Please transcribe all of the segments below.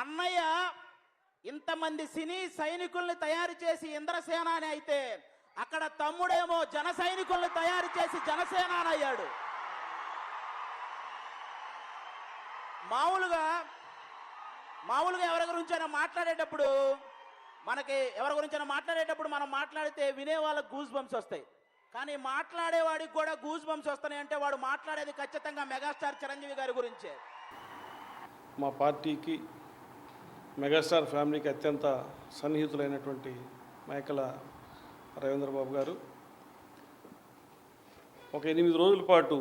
అన్నయ్య ఇంతమంది సినీ సైనికుల్ని తయారు చేసి ఇంద్రసేన అని అయితే అక్కడ తమ్ముడేమో జన సైనికుల్ని తయారు చేసి జనసేన అయ్యాడు. మామూలుగా మామూలుగా ఎవరి గురించైనా మాట్లాడేటప్పుడు మనకి ఎవరి గురించైనా మాట్లాడేటప్పుడు మనం మాట్లాడితే వినే వాళ్ళకి గూజ్ బంప్స్ వస్తాయి. కానీ మాట్లాడేవాడికి కూడా గూజ్ బంప్స్ వస్తాయి అంటే వాడు మాట్లాడేది ఖచ్చితంగా మెగాస్టార్ చిరంజీవి గారి గురించే. మా పార్టీకి మెగాస్టార్ ఫ్యామిలీకి అత్యంత సన్నిహితులైనటువంటి మేకల రవీంద్రబాబు గారు. ఒక ఎనిమిది రోజుల పాటు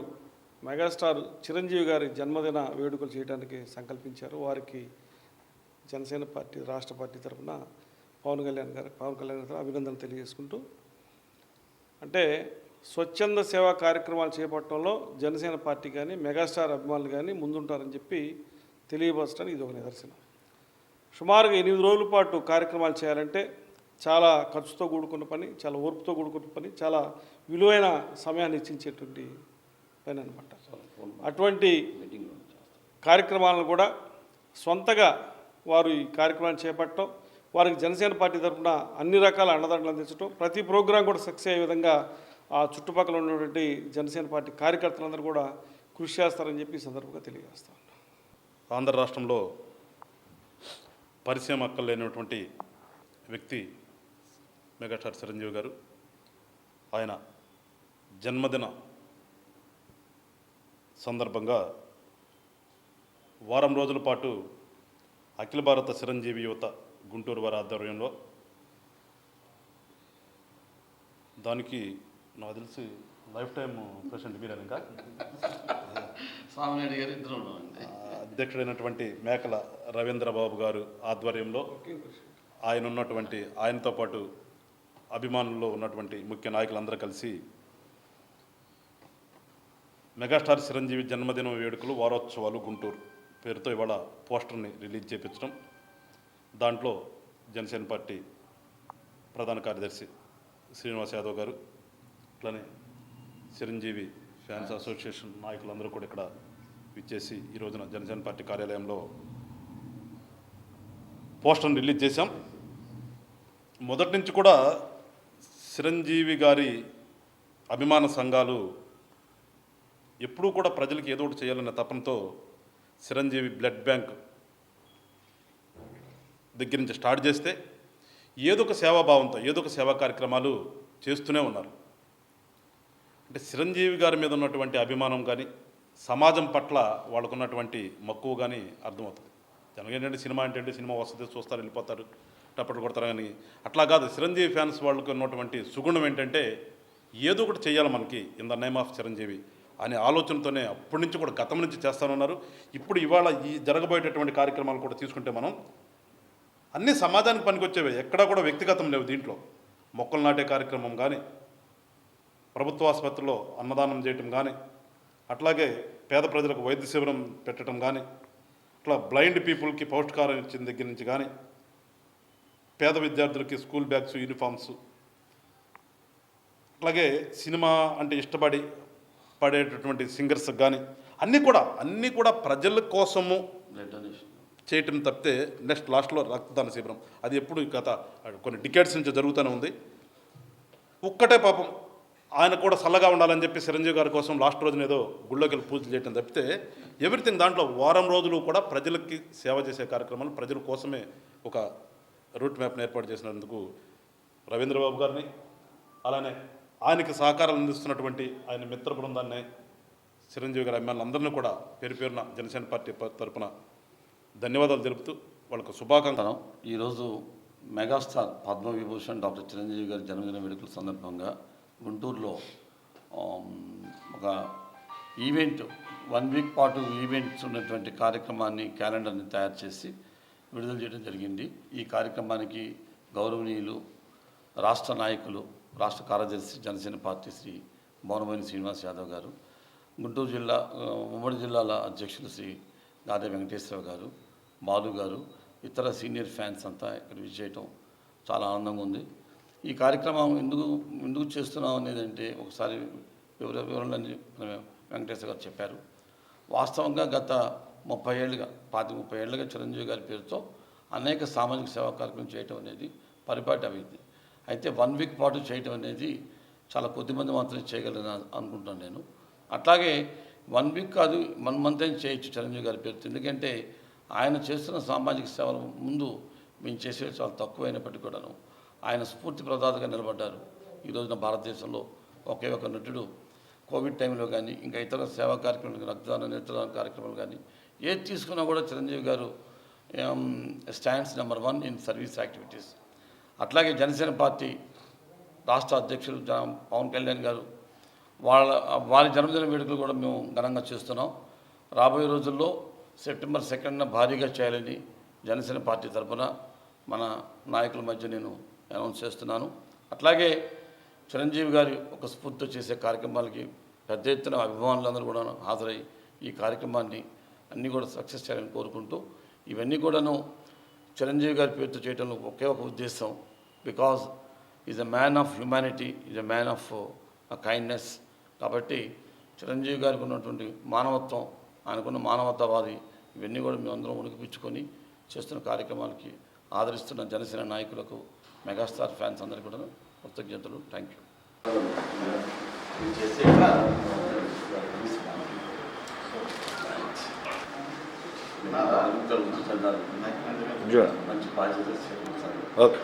మెగాస్టార్ చిరంజీవి గారి జన్మదిన వేడుకలు చేయడానికి సంకల్పించారు. వారికి జనసేన పార్టీ రాష్ట్ర పార్టీ తరఫున పవన్ కళ్యాణ్ గారు పవన్ కళ్యాణ్ గారు అభినందనలు తెలియజేసుకుంటూ అంటే స్వచ్ఛంద సేవా కార్యక్రమాలు చేపట్టడంలో జనసేన పార్టీ కానీ మెగాస్టార్ అభిమానులు కానీ ముందుంటారని చెప్పి తెలియపరచడానికి ఇది ఒక నిదర్శనం. సుమారుగా ఎనిమిది రోజుల పాటు కార్యక్రమాలు చేయాలంటే చాలా ఖర్చుతో కూడుకున్న పని చాలా ఓర్పుతో కూడుకున్న పని చాలా విలువైన సమయాన్ని ఇచ్చించేటువంటి పని అనమాట అటువంటి కార్యక్రమాలను కూడా సొంతగా వారు ఈ కార్యక్రమాన్ని చేపట్టడం వారికి జనసేన పార్టీ తరఫున అన్ని రకాల అండదండలు అందించడం ప్రతి ప్రోగ్రాం కూడా సక్సెస్ అయ్యే విధంగా ఆ చుట్టుపక్కల ఉన్నటువంటి జనసేన పార్టీ కార్యకర్తలందరూ కూడా కృషి చేస్తారని చెప్పి ఈ సందర్భంగా తెలియజేస్తాను ఆంధ్ర రాష్ట్రంలో పరిచయం అక్కలు లేనటువంటి వ్యక్తి మెగాస్టార్ చిరంజీవి గారు. ఆయన జన్మదిన సందర్భంగా వారం రోజుల పాటు అఖిల భారత చిరంజీవి యువత గుంటూరు వారి ఆధ్వర్యంలో. దానికి నాకు తెలిసి లైఫ్ టైం ప్రెసిడెంట్ మీరే ఇంకా? స్వామినాయుడు గారు ఇద్దరు అధ్యక్షుడైనటువంటి మేకల రవీంద్రబాబు గారు ఆధ్వర్యంలో ఆయన ఉన్నటువంటి ఆయనతో పాటు అభిమానుల్లో ఉన్నటువంటి ముఖ్య నాయకులందరూ కలిసి మెగాస్టార్ చిరంజీవి జన్మదినం వేడుకలు వారోత్సవాలు గుంటూరు పేరుతో ఇవాళ పోస్టర్ని రిలీజ్ చేపించడం. దాంట్లో జనసేన పార్టీ ప్రధాన కార్యదర్శి శ్రీనివాస్ యాదవ్ గారు అట్లనే చిరంజీవి ఫ్యాన్స్ అసోసియేషన్ నాయకులందరూ కూడా ఇక్కడ విచ్చేసి ఈ రోజున జనసేన పార్టీ కార్యాలయంలో పోస్టర్ని రిలీజ్ చేశాం. మొదటి నుంచి కూడా చిరంజీవి గారి అభిమాన సంఘాలు ఎప్పుడూ కూడా ప్రజలకు ఏదో ఒకటి చేయాలనే తపనతో చిరంజీవి బ్లడ్ బ్యాంక్ దగ్గర నుంచి స్టార్ట్ చేస్తే ఏదో ఒక సేవాభావంతో ఏదో ఒక సేవా కార్యక్రమాలు చేస్తూనే ఉన్నారు. అంటే చిరంజీవి గారి మీద ఉన్నటువంటి అభిమానం కానీ సమాజం పట్ల వాళ్ళకున్నటువంటి మక్కువ కానీ అర్థమవుతుంది. జనగా ఏంటంటే సినిమా అంటే సినిమా వస్తుంది చూస్తారు వెళ్ళిపోతారు టప్పట్లు కొడతారు కానీ అట్లా కాదు. చిరంజీవి ఫ్యాన్స్ వాళ్ళకు ఉన్నటువంటి సుగుణం ఏంటంటే ఏదో ఒకటి చేయాలి మనకి in the name of Chiranjeevi అనే ఆలోచనతోనే అప్పటి నుంచి కూడా గతం నుంచి చేస్తానన్నారు. ఇప్పుడు ఇవాళ ఈ జరగబోయేటటువంటి కార్యక్రమాలు కూడా తీసుకుంటే మనం అన్ని సమాజానికి పనికొచ్చేవే. ఎక్కడా కూడా వ్యక్తిగతం లేవు దీంట్లో. మొక్కలు నాటే కార్యక్రమం కానీ ప్రభుత్వ ఆసుపత్రిలో అన్నదానం చేయటం కానీ అట్లాగే పేద ప్రజలకు వైద్య శిబిరం పెట్టడం కానీ అట్లా బ్లైండ్ పీపుల్కి పౌష్టికారం ఇచ్చిన దగ్గర నుంచి కానీ పేద విద్యార్థులకి స్కూల్ బ్యాగ్స్ యూనిఫామ్స్ అట్లాగే సినిమా అంటే ఇష్టపడి పడేటటువంటి సింగర్స్ కానీ అన్నీ కూడా అన్నీ కూడా ప్రజల కోసము చేయటం తప్పితే నెక్స్ట్ లాస్ట్లో రక్తదాన శిబిరం. అది ఎప్పుడు గత కొన్ని డికేట్స్ నుంచి జరుగుతూనే ఉంది. ఒక్కటే పాపం ఆయన కూడా చల్లగా ఉండాలని చెప్పి చిరంజీవి గారి కోసం లాస్ట్ రోజున ఏదో గుళ్ళోకి వెళ్ళి పూజలు చేయటం తప్పితే ఎవ్రీథింగ్ దాంట్లో వారం రోజులు కూడా ప్రజలకి సేవ చేసే కార్యక్రమాలు ప్రజల కోసమే ఒక రూట్ మ్యాప్ని ఏర్పాటు చేసినందుకు రవీంద్రబాబు గారిని అలానే ఆయనకి సహకారం అందిస్తున్నటువంటి ఆయన మిత్ర బృందాన్ని చిరంజీవి గారి అభిమానులందరినీ కూడా పేరు పేరున జనసేన పార్టీ తరఫున తరపున ధన్యవాదాలు తెలుపుతూ వాళ్ళకు శుభాకాంక్షలు. ఈరోజు మెగాస్టార్ పద్మవిభూషణ్ డాక్టర్ చిరంజీవి గారి జన్మదిన వేడుకల సందర్భంగా గుంటూరులో ఒక ఈవెంట్ వన్ వీక్ పాటు ఈవెంట్స్ ఉన్నటువంటి కార్యక్రమాన్ని క్యాలెండర్ని తయారు చేసి విడుదల చేయడం జరిగింది. ఈ కార్యక్రమానికి గౌరవనీయులు రాష్ట్ర నాయకులు రాష్ట్ర కార్యదర్శి జనసేన పార్టీ శ్రీ భవనమోని శ్రీనివాస్ యాదవ్ గారు గుంటూరు జిల్లా ఉమ్మడి జిల్లాల అధ్యక్షులు శ్రీ గాదే వెంకటేశ్వర గారు బాలు గారు ఇతర సీనియర్ ఫ్యాన్స్ అంతా ఇక్కడ విజయటం చాలా ఆనందంగా ఉంది. ఈ కార్యక్రమం ఎందుకు ఎందుకు చేస్తున్నాం అనేది అంటే ఒకసారి వివర వివరణలన్నీ వెంకటేశ్వర గారు చెప్పారు. వాస్తవంగా గత ముప్పై ఏళ్ళుగా పాతి ముప్పై ఏళ్ళుగా చిరంజీవి గారి పేరుతో అనేక సామాజిక సేవా కార్యక్రమం చేయటం అనేది పరిపాటి అభివృద్ధి. అయితే వన్ వీక్ పాటు చేయటం అనేది చాలా కొద్దిమంది మాత్రమే చేయగలను అనుకుంటున్నాను నేను. అట్లాగే వన్ వీక్ కాదు వన్ మంత్ అయినా చేయొచ్చు చిరంజీవి గారి పేరుతో. ఎందుకంటే ఆయన చేస్తున్న సామాజిక సేవల ముందు మేము చేసేవి చాలా తక్కువైనప్పటికీ కూడాను. ఆయన స్ఫూర్తి ప్రదాతగా నిలబడ్డారు. ఈ రోజున భారతదేశంలో ఒకే ఒక నటుడు. కోవిడ్ టైంలో కానీ ఇంకా ఇతర సేవా కార్యక్రమాలు రక్తదాన నేత్రదాన కార్యక్రమాలు కానీ ఏది తీసుకున్నా కూడా చిరంజీవి గారు stands number one in service activities అట్లాగే జనసేన పార్టీ రాష్ట్ర అధ్యక్షులు పవన్ కళ్యాణ్ గారు వాళ్ళ వారి జన్మదిన వేడుకలు కూడా మేము ఘనంగా చేస్తున్నాం. రాబోయే రోజుల్లో సెప్టెంబర్ సెకండ్న భారీగా చేయాలని జనసేన పార్టీ తరఫున మన నాయకుల మధ్య నేను అనౌన్స్ చేస్తున్నాను. అట్లాగే చిరంజీవి గారి ఒక స్ఫూర్తితో చేసే కార్యక్రమాలకి పెద్ద ఎత్తున అభిమానులందరూ కూడా హాజరై ఈ కార్యక్రమాన్ని అన్నీ కూడా సక్సెస్ చేయాలని కోరుకుంటూ ఇవన్నీ కూడాను చిరంజీవి గారి పేరుతో చేయడంలో ఒకే ఒక ఉద్దేశం. Because is a man of humanity is a man of kindness. కాబట్టి చిరంజీవి గారికి ఉన్నటువంటి మానవత్వం ఆయనకున్న మానవతావాది ఇవన్నీ కూడా మేము అందరం ఉనికిపించుకొని చేస్తున్న కార్యక్రమాలకి ఆదరిస్తున్న జనసేన నాయకులకు మెగాస్టార్ ఫ్యాన్స్ అందరికీ కూడా కృతజ్ఞతలు. థ్యాంక్ యూ మంచి బాధ్యత ఓకే.